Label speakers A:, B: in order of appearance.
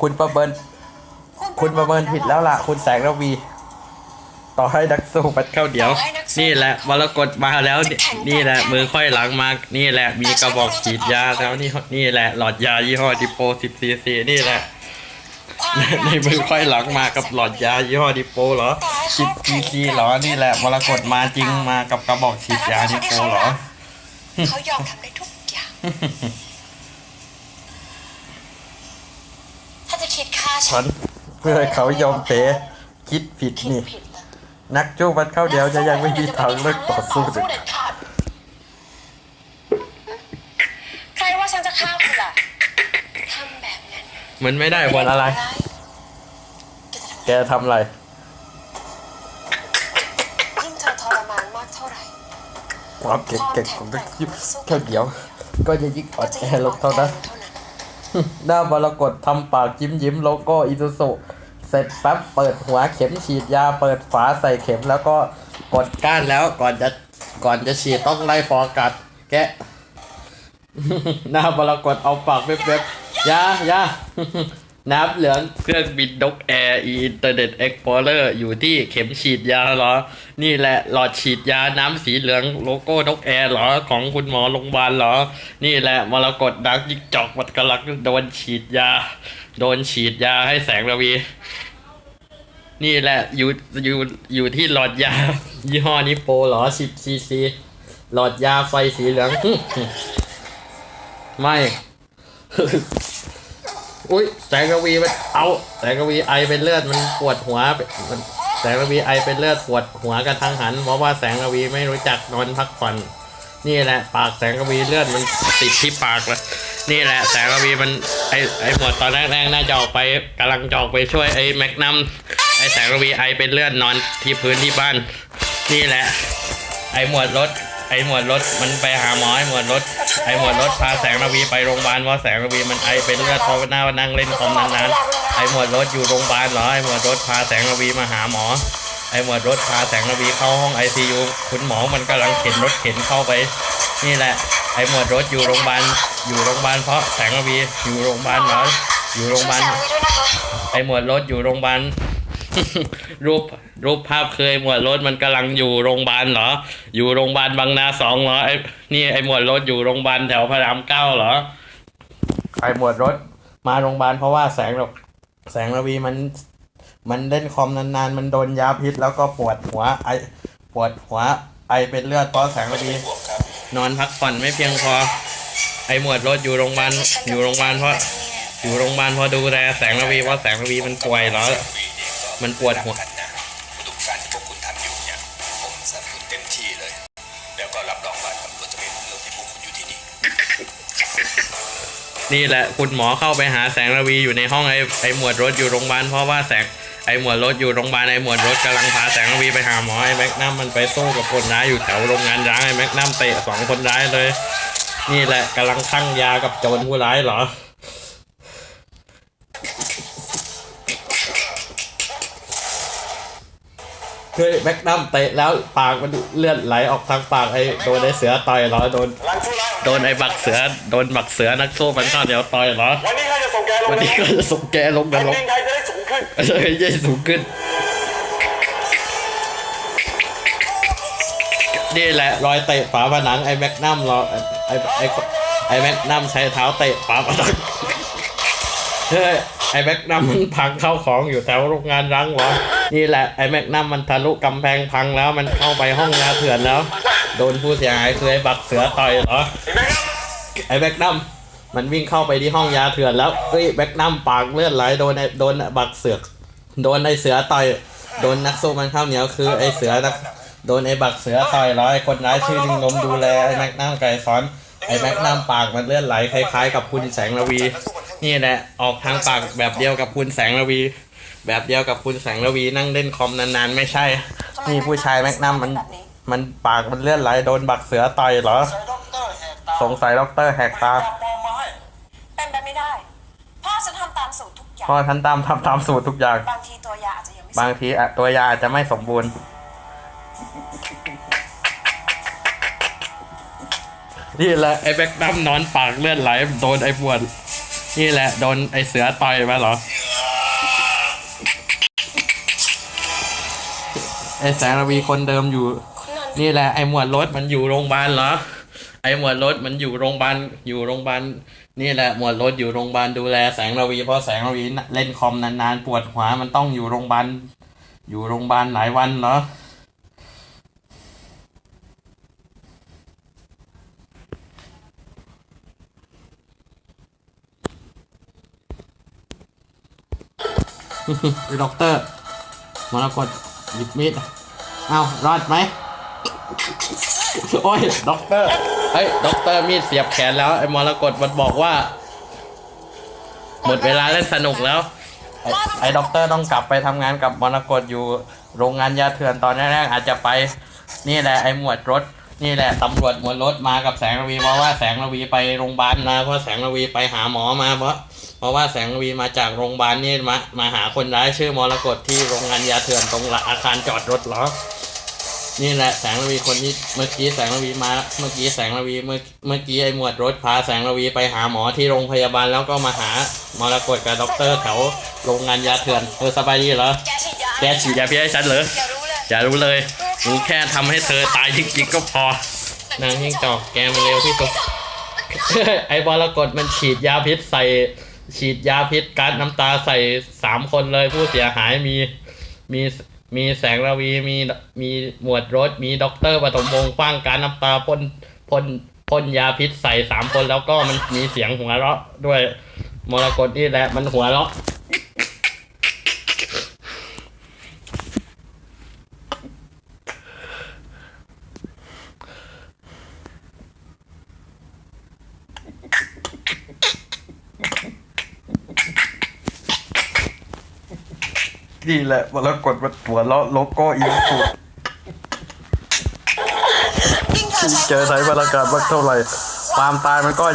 A: คุณประเมิน คุณประเมินผิดแล้วล่ะ คุณแสงระวี ต่อให้นักสู้มันเข้าเดี๋ยว นี่แหละมรกตมาแล้ว นี่นี่แหละ มือค่อยหลังมานี่แหละ มีกระบอกฉีดยาแล้วนี่นี่แหละ หลอดยายี่ห้อดิโป10ซีซีนี่แหละในมือค่อยหลังมากับหลอดยายี่ห้อดิโปเหรอ10ซีซีเหรอ นี่แหละมรกตมาจริงมากับกระบอกฉีดยาดิโปเหรอ
B: เขายอมทำได้ทุกอย่าง ถ้าจะคิด ฆ่าฉั
A: ฉั
B: น
A: นเพื่อให้เขายอมแพ้คิดผิด
B: คิด
A: นี่
B: ผิดนะ
A: นักจู้มันเข้าเดียวจะยังไม่มีทางเลิกต่อสู้
B: เด็ดขาดใครว่าฉันจะฆ่าคุณล่ะทำแบบนั้น
A: มันไม่ได้วันอะไร
B: แกจะทำ
A: แกทำอะไร
B: ยิ่งเธอทรมานมากเท่าไหร่
A: ความเก่งๆของนักยิบแค่เดียว ก็จะยิ่งอ่อนแอลงเท่านั้นหน้า มรกตทำปากยิ้มยิ้มโลโก้อิซุสุเสร็จปั๊บเปิดหัวเข็มฉีดยาเปิดฝาใส่เข็มแล้วก็กดก้านแล้วก่อนจะก่อนจะฉีดต้องไล่ฟอกัด แกะหน้ามรกตเอาปากเว็บๆยายา น้ำเหลืองเครื่องบินนกแอร์อินเทอร์เน็ตเอ็กพอร์เลอร์อยู่ที่เข็มฉีดยาเหรอ นี่แหละหลอดฉีดยาน้ำสีเหลืองโลโก้นกแอร์เหรอ ของคุณหมอโรงพยาบาลเหรอ นี่แหละมรกตดักยิกจอกมันกำลังโดนฉีดยา โดนฉีดยาให้แสงระวี นี่แหละอยู่อยู่อยู่ที่หลอดยา ยี่ห้อนี้โปเหรอ10ซีซีหลอดยาไฟสีเหลือง ไม่ อุ้ยแสงระวีมันเอาแสงระวีไอเป็นเลือดมันปวดหัวมันแสงระวีไอเป็นเลือดปวดหัวกระทังหันเพราะว่าแสงระวีไม่รู้จักนอนพักผ่อนนี่แหละ ปากแสงระวีเลือดมันติดที่ปากเลยนี่แหละ แสงระวีมันไอไอหมวดตอนแรกๆน่าจะออกไปกำลังจะออกไปช่วยไอแมกนัมไอแสงระวีไอเป็นเลือดนอนที่พื้นที่บ้าน นี่แหละ ไอหมวดรถ ไอหมวดรถมันไปหาหมอไอหมวดรถไอหมวดรถพาแสงระวีไปโรงพยาบาลเพราะแสงระวีมันไอเป็นเลือดเพราะว่าหน้านั่งเล่นคอมนานๆไอหมวดรถอยู่โรงพยาบาลเหรอไอหมวดรถพาแสงระวีมาหาหมอ ไอหมวดรถพาแสงระวีเข้าห้องไอซียูคุณหมอมันกำลังเข็นรถเข็นเข้าไป นี่แหละ ไอหมวดรถอยู่โรงพยาบาลอยู่โรงพยาบาลเพราะแสงระวีอยู่โรงพยาบาลเหรออยู่โรงพยาบาล
B: ช่วยแซงไว้ด้วยนะคะ
A: ไอหมวดรถอยู่โรงพยาบาล รูปรูปภาพเคยหมวดรถมันกำลังอยู่โรงพยาบาลเหรอ อยู่โรงพยาบาลบางนาสองเหรอไอ้นี่ไอ้หมวดรถอยู่โรงพยาบาลแถวพระรามเก้าเหรอไอ้หมวดรถมาโรงพยาบาลเพราะว่าแสงระแสงระวีมัน มันเล่นคอมนานๆ มันโดนยาพิษแล้วก็ปวดหัว ไอปวดหัว ไอเป็นเลือดเพราะแสงระวีนอนพักผ่อนไม่เพียงพอ ไอหมวดรถอยู่โรงพยาบาลอยู่โรงพยาบาลเพราะอยู่โรงพยาบาลเพอดูแลแสงระวีเพราะแสงระวีมันป่วยเหรอ มันปวดหัว
C: กันนะทุกการที่พวกคุณทำอยู่เนี่ยผมสนับสนุนเต็มที่เลย แล้วก็รับรองว่าตำรวจจะไม่รู้เรื่องที่พวกคุณอยู่ที่นี่
A: นี่แหละคุณหมอเข้าไปหาแสงระวีอยู่ในห้องไอ้ไอ้หมวดรถอยู่โรงพยาบาลเพราะว่าแสงไอ้หมวดรถอยู่โรงพยาบาลไอ้หมวดรถกำลังพาแสงระวีไปหาหมอไอ้แม็กนัมมันไปสู้กับคนร้ายอยู่แถวโรงงานร้างไอ้แม็กนัมเตะสองคนร้ายเลย นี่แหละกำลังคลั่งยากับโจรผู้ร้ายเหรอ เฮ้ยแม็กนัมเตะแล้วปากมันเลือดไหลออกทางปากไอ้โดนไอ้เสือต่อยเหรอโดน
D: หลังธุระ
A: โดนไอ้บักเสือโดนบักเสือนักสู้มันข้าวเหนียวต่อยเหรอ
D: วันนี้ข้าจะส่งแกลง
A: วันนี้ก็จะส่งแกลงน
D: แผ่น
A: รก
D: ดินไทยจะได้สูงขึ้น
A: เอ้ยยัยสูงขึ้นนี่แหละรอยเตะฝาผนังไอ้แม็กนัมรอไอ้ไอ้ไอ้ไอ้แม็กนัมใช้เท้าเตะฝาผนังเฮ้ย ไอ้แม็กนัมมันพังเข้าของอยู่แถวโรงงานร้างเหรอนี่แหละไอ้แม็กนัมมันทะลุกำแพงพังแล้วมันเข้าไปห้องยาเถื่อนแล้ว โดนผู้เสียหายคือไอ้บักเสือต่อยเหรอ
D: เห็นไหมครับ
A: ไอ้แบ็กนัมมันวิ่งเข้าไปที่ห้องยาเถื่อนแล้วเฮ้ยแบ็กนัมปากเลือดไหลโดนไอ้โดนบักเสือกโดนไอ้เสือต่อยโดนนักสู้มันข้าวเหนียวคือไอ้เสือนะโดนไอ้บักเสือต่อยแล้วไอ้คนร้ายชื่อลิงลมดูแลไอ้แม็กนัมไก่ซ้อนไอ้แม็กนัมปากมันเลือดไหลคล้ายๆ กับคุณแสงระวี นี่แหละ ออกทางปากแบบเดียวกับคุณแสงระวี แบบเดียวกับคุณแสงระวีนั่งเล่นคอมนานๆ ไม่ใช่ นี่ผู้ชายแม็กนัมมัน มันปากมันเลือดไหลโดนบักเสือต่อยเหรอสงสัยด็อกเตอร์แหกตา
B: เป็นไปไม่ได้ พ่อฉันทำตามสูตรทุกอย่าง
A: พ่อฉันตามทำตามสูตรทุกอย่าง
B: บางทีตัวยาอาจจะยังไม่
A: บางทีอะตัวยาอาจจะไม่สมบูรณ์ นี่แหละไอ้แบ็กดัมนอนปากเลือดไหลโดนไอ้ปวด นี่แหละโดนไอเสือต่อยมาเหรอ ไอแสงระวีคนเดิมอยู่
B: นี่
A: แหละไอหมวดรถมันอยู่โรงพยาบาลเหรอ ไอหมวดรถมันอยู่โรงพยาบาลอยู่โรงพยาบาลนี่แหละหมวดรถอยู่โรงพยาบาลดูแลแสงระวีเพราะแสงระวีเล่นคอมนานๆปวดหัวมันต้องอยู่โรงพยาบาลอยู่โรงพยาบาลหลายวันเหรอ ด็อกเตอร์มรกตหยิบมีดเอ้ารอดไหมโอ้ยด็อกเตอร์เฮ้ยด็อกเตอร์มีดเสียบแขนแล้วไอ้มรกตมันบอกว่า หมดเวลาเล่นสนุกแล้ว ไอ้ไอ้ด็อกเตอร์ต้องกลับไปทำงานกับมรกตอยู่โรงงานยาเถื่อนตอนแรกๆอาจจะไป นี่แหละไอ้หมวดรถ นี่แหละตำรวจหมวดรถมากับแสงระวีเพราะว่าแสงระวีไปโรงพยาบาลนะเพราะแสงระวีไปหาหมอมาเพราะ เพราะว่าแสงวีมาจากโรงพยาบาลนี่มามาหาคนร้ายชื่อมรกตที่โรงงานยาเถื่อนตรงหลังอาคารจอดรถเหรอนี่แหละแสงระวีคนที่เมื่อกี้แสงระวีมา เมื่อกี้แสงระวีเมื่อเมื่อกี้ไอ้หมวดรถพาแสงระวีไปหาหมอที่โรงพยาบาลแล้วก็มาหามรกตกับด็อกเตอร์แถวโรงงานยาเถื่อนเออสบายดีเหรอ
B: แกฉีดยา
A: พิษให้ฉันเหรอ
B: อย่ารู้เลย
A: รู้แค่ทำให้เธอตายจริงๆก็พอนางยิ่งจอกแกมันเร็วที่สุดไอ้บอลกดมันฉีดยาพิษใส่ ฉีดยาพิษก๊าซน้ำตาใส่สามคนเลยผู้เสียหายมีมีมีแสงระวีมีมีหมวดรถ มีด็อกเตอร์ปฐมวงศ์คว้างการน้ำตาพ่นพ่นพ่นยาพิษใส่สามคนแล้วก็มันมีเสียงหัวเราะด้วยมรกตนี่แหละมันหัวเราะ นี่แหละมรกตมันหัวเราะโลโก้อินฟู
B: ยิ่งเธอใช้
A: เจอไทยบรรยากาศมากเท่าไหร่ความตายมันก็จะ